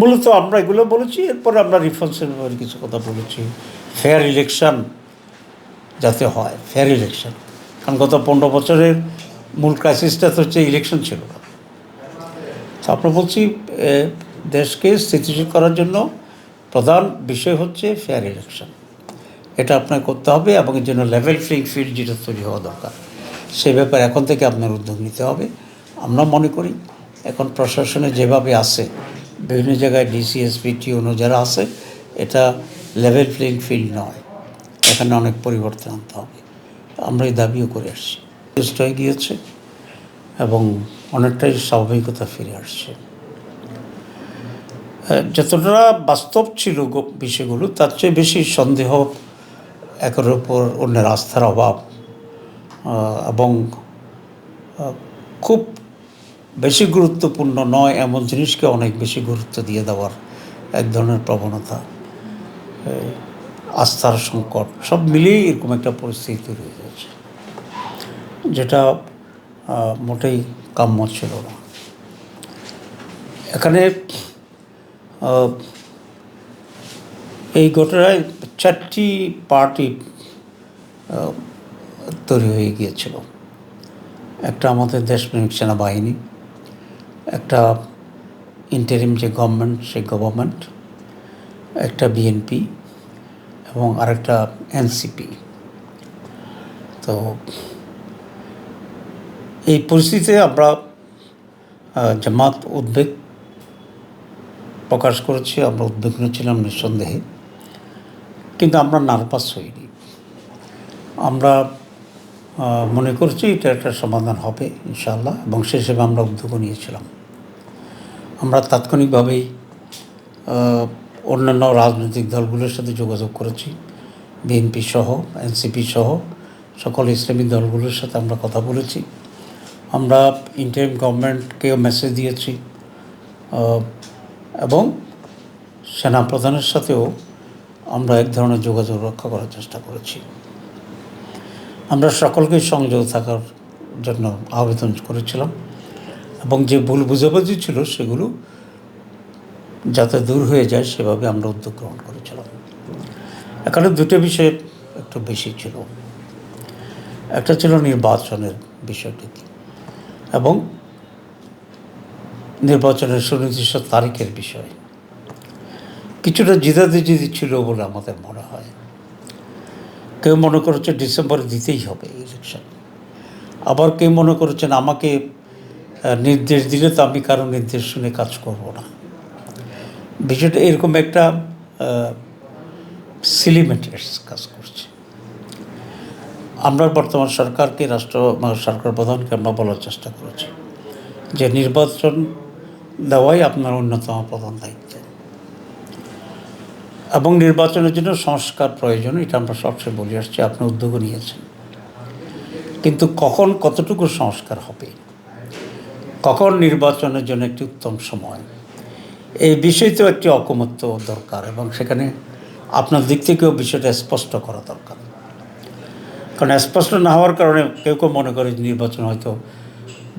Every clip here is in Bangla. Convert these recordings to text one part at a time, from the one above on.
মূলত আমরা এগুলো বলেছি, এরপর আমরা রিফর্মসের ব্যাপারে কিছু কথা বলেছি। ফেয়ার ইলেকশন যাতে হয় ফেয়ার ইলেকশন কারণ গত পনেরো বছরের মূল ক্রাইসিসটা তো হচ্ছে ইলেকশন ছিল না। তো আমরা বলছি দেশকে স্থিতিশীল করার জন্য প্রধান বিষয় হচ্ছে ফেয়ার ইলেকশন এটা আপনার করতে হবে এবং এর জন্য লেভেল ফ্লিং ফিল্ড যেটা তৈরি হওয়া দরকার। সে ব্যাপারে এখন থেকে আপনার উদ্যোগ নিতে হবে। আমরা মনে করি, এখন প্রশাসনে যেভাবে আছে বিভিন্ন জায়গায় ডিসিএসপি টিউনো যারা আছে, এটা লেভেল প্লেইং ফিল্ড নয়। এখানে অনেক পরিবর্তন আনতে হবে। আমরা এই দাবিও করে আসছি। চেষ্টা হয়ে গিয়েছে এবং অনেকটাই স্বাভাবিকতা ফিরে আসছে। যতটা বাস্তব ছিল বিষয়গুলো, তার চেয়ে বেশি সন্দেহ একের ওপর অন্যের আস্থার অভাব এবং খুব বেশি গুরুত্বপূর্ণ নয়, এমন জিনিসকে অনেক বেশি গুরুত্ব দিয়ে দেওয়ার এক ধরনের প্রবণতা, আস্থার সংকট, সব মিলিয়েই এরকম একটা পরিস্থিতি তৈরি হয়ে যাচ্ছে, যেটা মোটেই কাম্য ছিল না। এখানে এই ঘটনায় চারটি পার্টি তৈরি হয়ে গিয়েছিল। একটা আমাদের দেশপ্রেমিক সেনাবাহিনী একটা ইন্টারিম যে গভর্নমেন্ট সেই গভর্নমেন্ট একটা বিএনপি এবং আরেকটা এনসিপি তো এই পরিস্থিতিতে আমরা জামাত উদ্বেগ প্রকাশ করেছি, আমরা উদ্বিগ্ন ছিলাম নিঃসন্দেহে, কিন্তু আমরা নার্ভাস হইনি। আমরা মনে করছি এটা একটা সমাধান হবে ইনশাল্লাহ এবং সে হিসেবে আমরা উদ্যোগও নিয়েছিলাম। আমরা তাৎক্ষণিকভাবেই অন্যান্য রাজনৈতিক দলগুলোর সাথে যোগাযোগ করেছি। বিএনপি সহ, এনসিপি সহ, সকল ইসলামী দলগুলোর সাথে আমরা কথা বলেছি। আমরা ইন্টারিম গভর্নমেন্টকেও মেসেজ দিয়েছি এবং সেনাপ্রধানের সাথেও আমরা এক ধরনের যোগাযোগ রক্ষা করার চেষ্টা করেছি। আমরা সকলকে সংযোগ থাকার জন্য আবেদন করেছিলাম। এবং যে ভুল বুঝাবুঝি ছিল সেগুলো যাতে দূর হয়ে যায়, সেভাবে আমরা উদ্যোগ গ্রহণ করেছিলাম। এখানে দুটো বিষয় একটু বেশি ছিল। একটা ছিল নির্বাচনের বিষয়টি এবং নির্বাচনের সুনির্দিষ্ট তারিখের বিষয়। কিছুটা জিদাদিজিদি ছিল বলে আমাদের মনে হয়। কেউ মনে করেছে ডিসেম্বরে দিতেই হবে ইলেকশন আবার কেউ মনে করেছেন আমাকে নির্দেশ দিলে তো আমি কারও নির্দেশ শুনে কাজ করব না। বিষয়টা এরকম একটা সিলিমেন্টার্স কাজ করছে। আমরা বর্তমান সরকারকে, রাষ্ট্র সরকার প্রধানকে আমরা বলার চেষ্টা করেছি যে নির্বাচন দেওয়াই আপনার অন্যতম প্রধান দায়িত্ব। এবং নির্বাচনের জন্য সংস্কার প্রয়োজন, এটা আমরা সবসময় বলে আসছি, আপনি উদ্যোগও নিয়েছেন। কিন্তু কখন কতটুকু সংস্কার হবে? কখন নির্বাচনের জন্য একটি উত্তম সময়? এই বিষয়তেও একটি অকমত্ব দরকার এবং সেখানে আপনার দিক থেকেও বিষয়টা স্পষ্ট করা দরকার। কারণ স্পষ্ট না হওয়ার কারণে কেউ কেউ মনে করে নির্বাচন হয়তো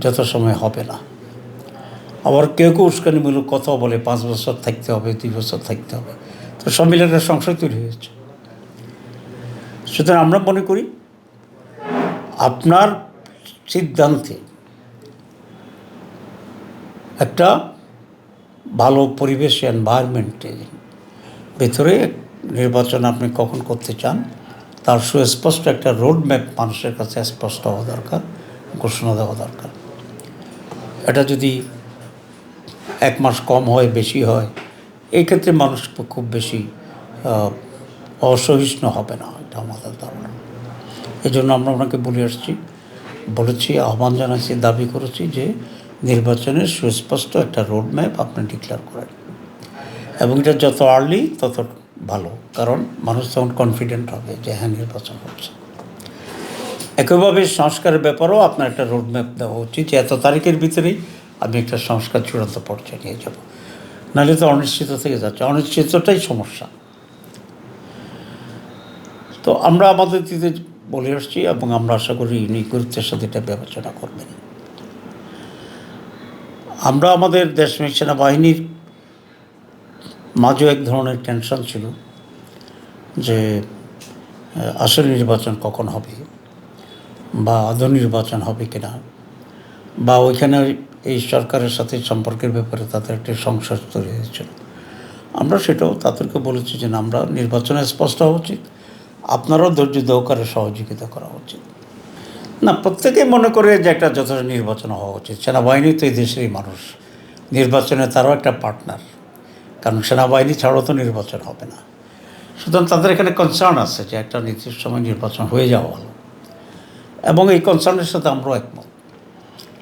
যত সময় হবে না। আবার কেউ কেউ উস্কানিমূলক কথাও বলে, পাঁচ বছর থাকতে হবে, দুই বছর থাকতে হবে। তো সব মিলে সংশয় তৈরি হয়েছে। সুতরাং আমরা মনে করি, আপনার সিদ্ধান্তে একটা ভালো পরিবেশ এনভায়রনমেন্টে ভেতরে নির্বাচন আপনি কখন করতে চান, তার সুস্পষ্ট একটা রোড ম্যাপ মানুষের কাছে স্পষ্ট হওয়া দরকার, ঘোষণা দেওয়া দরকার। এটা যদি এক মাস কম হয়, বেশি হয়, এই ক্ষেত্রে মানুষ খুব বেশি অসহিষ্ণু হবে না, এটা আমাদের ধারণা। এই জন্য আমরা ওনাকে বলে আসছি, বলেছি, আহ্বান জানাচ্ছি, দাবি করেছি যে নির্বাচনের সুস্পষ্ট একটা রোড ম্যাপ আপনি ডিক্লেয়ার করেন। এবং এটা যত আর্লি তত ভালো। কারণ মানুষ তখন কনফিডেন্ট হবে যে হ্যাঁ নির্বাচন হচ্ছে। একইভাবে সংস্কারের ব্যাপারেও আপনার একটা রোড ম্যাপ দেওয়া উচিত যে এত তারিখের ভিতরেই আমি একটা সংস্কার চূড়ান্ত পর্যায়ে নিয়ে যাব। নাহলে তো অনিশ্চিত থেকে যাচ্ছে। অনিশ্চিতটাই সমস্যা। তো আমরা আমাদের দিতে বলে আসছি এবং আমরা আশা করি ইনি গুরুত্বের সাথে এটা বিবেচনা করবেন। আমরা আমাদের দেশ সেনাবাহিনীর মাঝেও এক ধরনের টেনশন ছিল যে আসল নির্বাচন কখন হবে বা আদৌ নির্বাচন হবে কিনা বা ওইখানে এই সরকারের সাথে সম্পর্কের ব্যাপারে তাদের একটি সংশয় তৈরি হয়েছিল। আমরা সেটাও তাদেরকে বলেছি যে আমরা নির্বাচনে স্পষ্ট হওয়া উচিত। আপনারাও ধৈর্য সহযোগিতা করা উচিত। না প্রত্যেকেই মনে করে যে একটা যথেষ্ট নির্বাচন হওয়া উচিত। সেনাবাহিনী তো এই দেশেরই মানুষ। নির্বাচনে তারও একটা পার্টনার কারণ সেনাবাহিনী ছাড়াও তো নির্বাচন হবে না। সুতরাং তাদের এখানে কনসার্ন আছে যে একটা নির্দিষ্ট সময় নির্বাচন হয়ে যাওয়া ভালো। এবং এই কনসার্নের সাথে আমরাও একমত।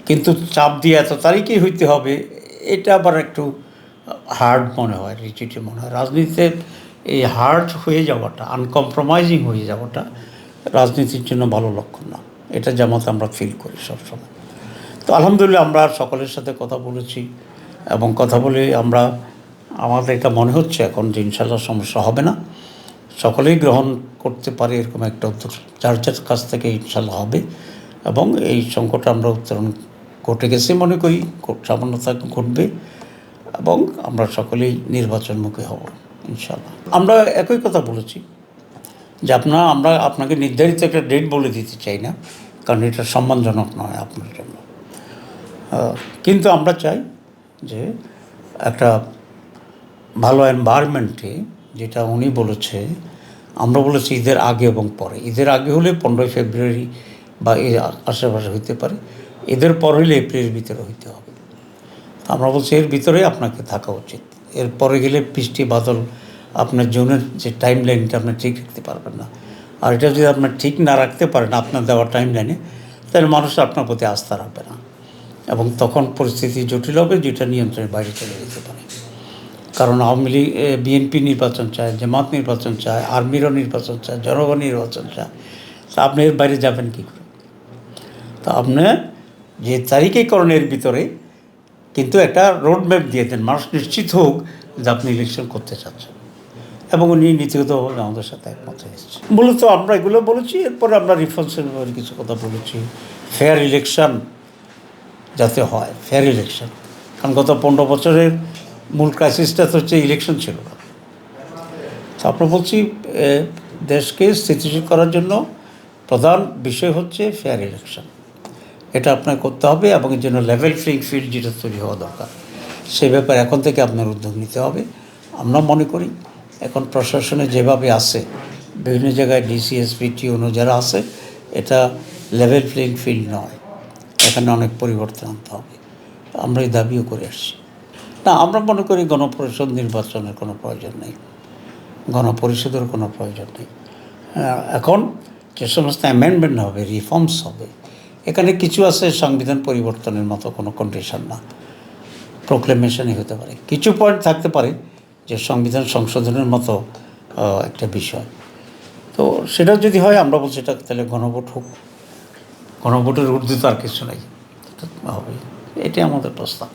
কিন্তু চাপ দিয়ে এত তারিখেই হইতে হবে, এটা আবার একটু হার্ড মনে হয় রিচিটি মনে হয়। রাজনীতিতে এই হার্ড হয়ে যাওয়াটা আনকম্প্রোমাইজিং হয়ে যাওয়াটা রাজনীতির জন্য ভালো লক্ষণ না। এটা যেমন আমরা ফিল করি সবসময়। তো আলহামদুলিল্লাহ আমরা সকলের সাথে কথা বলেছি এবং কথা বলে আমরা, আমাদের এটা মনে হচ্ছে এখন যে ইনশাল্লাহ সমস্যা হবে না। সকলেই গ্রহণ করতে পারে এরকম একটা যার যার কাছ থেকে ইনশাল্লাহ হবে এবং এই সংকট আমরা উত্তরণ ঘটে গেছে মনে করি সামান্যতা ঘটবে এবং আমরা সকলেই নির্বাচনমুখী হব ইনশাল্লাহ আমরা একই কথা বলেছি যে আপনার, আমরা আপনাকে নির্ধারিত একটা ডেট বলে দিতে চাই না, কারণ এটা সম্মানজনক নয় আপনার জন্য। কিন্তু আমরা চাই যে একটা ভালো এনভায়রনমেন্টে যেটা উনি বলেছে, আমরা বলেছি ঈদের আগে এবং পরে। ঈদের আগে হলে পনেরোই ফেব্রুয়ারি বা এর আশেপাশে হইতে পারে, ঈদের পর হলে এপ্রিলের ভিতরে হইতে হবে। আমরা বলছি, এর ভিতরে আপনাকে থাকা উচিত। এর পরে গেলে বৃষ্টি, বাদল আপনার জোনের যে টাইম লাইনটা আপনি ঠিক রাখতে পারবেন না। আর এটা যদি আপনার ঠিক না রাখতে পারেন, আপনার দেওয়া টাইম লাইনে তাহলে মানুষ আপনার প্রতি আস্থা রাখবে না। এবং তখন পরিস্থিতি জটিল হবে, যেটা নিয়ন্ত্রণের বাইরে চলে যেতে পারে। কারণ আওয়ামী লীগ বিএনপি নির্বাচন চায়, জামাত নির্বাচন চায়, আর্মিরও নির্বাচন চায়, জনগণ নির্বাচন চায়। তা আপনি এর বাইরে যাবেন কী করে? তা আপনি যে তারিখীকরণের ভিতরে কিন্তু একটা রোড ম্যাপ দিয়ে দেন। মানুষ নিশ্চিত হোক যে আপনি ইলেকশন করতে চাচ্ছেন। এবং উনি নীতিগতভাবে আমাদের সাথে একমত হয়েছে মূলত আমরা এগুলো বলেছি, এরপরে আমরা রিফর্মসের ব্যাপারে কিছু কথা বলেছি। ফেয়ার ইলেকশন যাতে হয় ফেয়ার ইলেকশন কারণ গত পনেরো বছরের মূল ক্রাইসিসটা তো হচ্ছে ইলেকশন ছিল না। তো আমরা বলছি দেশকে স্থিতিশীল করার জন্য প্রধান বিষয় হচ্ছে ফেয়ার ইলেকশন এটা আপনার করতে হবে এবং এর জন্য লেভেল প্লেইং ফিল্ড যেটা তৈরি হওয়া দরকার। সে ব্যাপারে এখন থেকে আপনার উদ্যোগ নিতে হবে। আমরা মনে করি এখন প্রশাসনে যেভাবে আছে বিভিন্ন জায়গায় ডিসিএসপি টিউনো যারা আছে এটা লেভেল প্লেইং ফিল্ড নয়। এখানে অনেক পরিবর্তন আনতে হবে। আমরা এই দাবিও করে আসছি। না আমরা মনে করি গণপরিষদ নির্বাচনের কোনো প্রয়োজন নেই। গণপরিষদের কোনো প্রয়োজন নেই। আহ, এখন যে সমস্ত অ্যামেন্ডমেন্ট হবে রিফর্মস হবে এখানে কিছু আছে সংবিধান পরিবর্তনের মতো কোনো কন্ডিশন না। প্রোক্লেমেশনই হতে পারে। কিছু পয়েন্ট থাকতে পারে যে সংবিধান সংশোধনের মতো একটা বিষয়। তো সেটা যদি হয়, আমরা বলছি এটা তাহলে গণভোট হোক। গণভোটের ঊর্ধ্বে তো আর কিছু নেই। হবে। এটাই আমাদের প্রস্তাব।